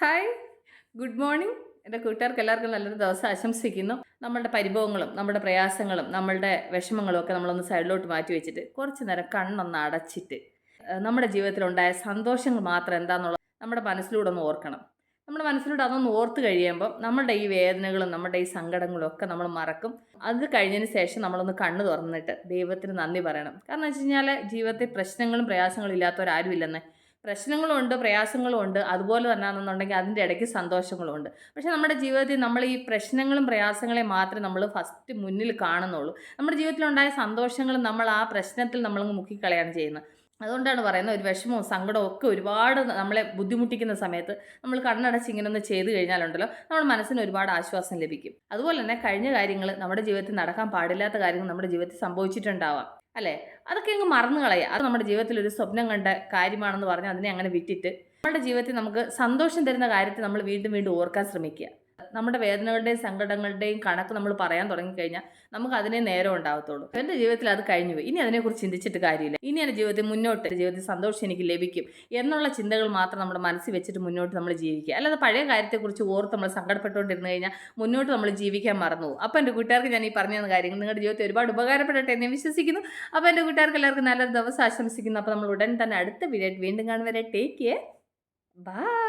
Hi good morning എന്റെ കൂട്ടുകാർക്ക് എല്ലാവർക്കും നല്ലൊരു ദിവസം ആശംസിക്കുന്നു. നമ്മളുടെ പരിഭവങ്ങളും നമ്മുടെ പ്രയാസങ്ങളും നമ്മളുടെ വിഷമങ്ങളും ഒക്കെ നമ്മളൊന്ന് സൈഡിലോട്ട് മാറ്റി വെച്ചിട്ട് കുറച്ച് നേരം കണ്ണൊന്ന് അടച്ചിട്ട് നമ്മുടെ ജീവിതത്തിലുണ്ടായ സന്തോഷങ്ങൾ മാത്രം എന്താണെന്നുള്ളത് നമ്മുടെ മനസ്സിലൂടെ ഒന്ന് ഓർക്കണം. നമ്മുടെ മനസ്സിലൂടെ അതൊന്ന് ഓർത്ത് കഴിയുമ്പോൾ നമ്മുടെ ഈ വേദനകളും നമ്മുടെ ഈ സങ്കടങ്ങളും ഒക്കെ നമ്മൾ മറക്കും. അത് കഴിഞ്ഞതിന് ശേഷം നമ്മളൊന്ന് കണ്ണു തുറന്നിട്ട് ദൈവത്തിന് നന്ദി പറയണം. കാരണം വെച്ച് കഴിഞ്ഞാൽ ജീവിതത്തിൽ പ്രശ്നങ്ങളും പ്രയാസങ്ങളും ഇല്ലാത്തവരാരും ഇല്ലെന്നേ പ്രശ്നങ്ങളും ഉണ്ട് പ്രയാസങ്ങളും ഉണ്ട് അതുപോലെ തന്നെ എന്നുണ്ടെങ്കിൽ അതിന്റെ ഇടയ്ക്ക് സന്തോഷങ്ങളും ഉണ്ട് പക്ഷേ നമ്മുടെ ജീവിതത്തിൽ നമ്മൾ ഈ പ്രശ്നങ്ങളും പ്രയാസങ്ങളെ മാത്രമേ നമ്മൾ ഫസ്റ്റ് മുന്നിൽ കാണുന്നുള്ളൂ. നമ്മുടെ ജീവിതത്തിലുണ്ടായ സന്തോഷങ്ങളും നമ്മൾ ആ പ്രശ്നത്തിൽ നമ്മൾ മുക്കിക്കളയാണ് ചെയ്യുന്നത്. അതുകൊണ്ടാണ് പറയുന്നത് ഒരു വിഷമവും സങ്കടവും ഒക്കെ ഒരുപാട് നമ്മളെ ബുദ്ധിമുട്ടിക്കുന്ന സമയത്ത് നമ്മൾ കണ്ണടച്ച് ഇങ്ങനെ ഒന്ന് ചെയ്ത് കഴിഞ്ഞാലുണ്ടല്ലോ നമ്മുടെ മനസ്സിന് ഒരുപാട് ആശ്വാസം ലഭിക്കും. അതുപോലെ തന്നെ കഴിഞ്ഞ കാര്യങ്ങൾ നമ്മുടെ ജീവിതത്തിൽ നടക്കാൻ പാടില്ലാത്ത കാര്യങ്ങൾ നമ്മുടെ ജീവിതത്തിൽ സംഭവിച്ചിട്ടുണ്ടാവാം. അല്ലേ? അതൊക്കെ അങ്ങ് മറന്നു കളയുക അത് നമ്മുടെ ജീവിതത്തിൽ ഒരു സ്വപ്നം കണ്ട കാര്യമാണെന്ന് പറഞ്ഞ് അതിനെ അങ്ങനെ വിട്ടിട്ട് നമ്മുടെ ജീവിതത്തിൽ നമുക്ക് സന്തോഷം തരുന്ന കാര്യത്തെ നമ്മൾ വീണ്ടും വീണ്ടും ഓർക്കാൻ ശ്രമിക്കുക. നമ്മുടെ വേദനകളുടെയും സങ്കടങ്ങളുടെയും കണക്ക് നമ്മൾ പറയാൻ തുടങ്ങിക്കഴിഞ്ഞാൽ നമുക്ക് അതിനെ നേരം ഉണ്ടാകത്തുള്ളൂ എന്റെ ജീവിതത്തിൽ അത് കഴിഞ്ഞു പോയി. ഇനി അതിനെക്കുറിച്ച് ചിന്തിച്ചിട്ട് കാര്യമില്ല. ഇനി എന്റെ ജീവിതത്തിൽ മുന്നോട്ട് ജീവിതത്തിൽ സന്തോഷം എനിക്ക് ലഭിക്കും എന്നുള്ള ചിന്തകൾ മാത്രം നമ്മുടെ മനസ്സിൽ വെച്ചിട്ട് മുന്നോട്ട് നമ്മൾ ജീവിക്കുക. അല്ലാതെ പഴയ കാര്യത്തെക്കുറിച്ച് ഓർത്ത് നമ്മൾ സങ്കടപ്പെട്ടുകൊണ്ടിരുന്നു കഴിഞ്ഞാൽ മുന്നോട്ട് നമ്മൾ ജീവിക്കാൻ മറന്നു അപ്പോൾ എന്റെ കൂട്ടുകാർക്ക് ഞാൻ ഈ പറഞ്ഞു കാര്യങ്ങൾ നിങ്ങളുടെ ജീവിതത്തിൽ ഒരുപാട് ഉപകാരപ്പെടട്ടെ എന്ന് വിശ്വസിക്കുന്നു. അപ്പോൾ എന്റെ കൂട്ടുകാർക്ക് എല്ലാവർക്കും നല്ലൊരു ദിവസം ആശംസിക്കുന്നു. അപ്പോൾ നമ്മൾ ഉടൻ തന്നെ അടുത്ത വീഡിയോ വീണ്ടും കാണുവരെ ടേക്ക് കെയർ ബൈ